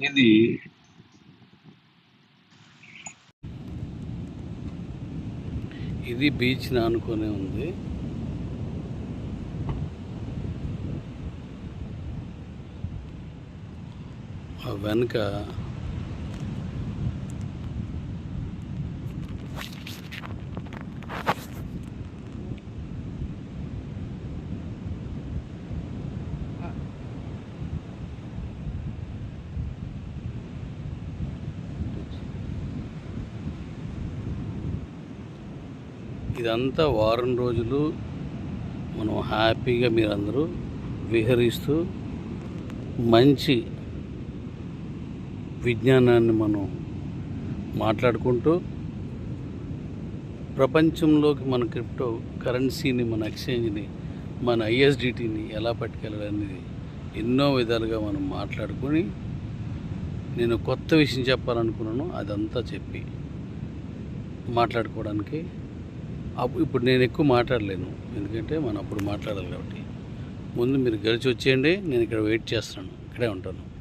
ఇది ఇది బీచ్ అనుకునే ఉంది. ఆ వెనుక ఇదంతా వారం రోజులు మనం హ్యాపీగా మీరందరూ విహరిస్తూ మంచి విజ్ఞానాన్ని మనం మాట్లాడుకుంటూ ప్రపంచంలోకి మన క్రిప్టో కరెన్సీని మన ఎక్స్చేంజ్ని మన ఐఎస్డిటీని ఎలా పట్టుకెళ్ళాలనేది ఎన్నో విధాలుగా మనం మాట్లాడుకొని నేను కొత్త విషయం చెప్పాలనుకున్నాను అదంతా చెప్పి మాట్లాడుకోవడానికి ఇప్పుడు నేను ఎక్కువ మాట్లాడలేను. ఎందుకంటే మనం అప్పుడు మాట్లాడాలి కాబట్టి. ముందు మీరు గెలిచి వచ్చేయండి నేను ఇక్కడ వెయిట్ చేస్తున్నాను. ఇక్కడే ఉంటాను.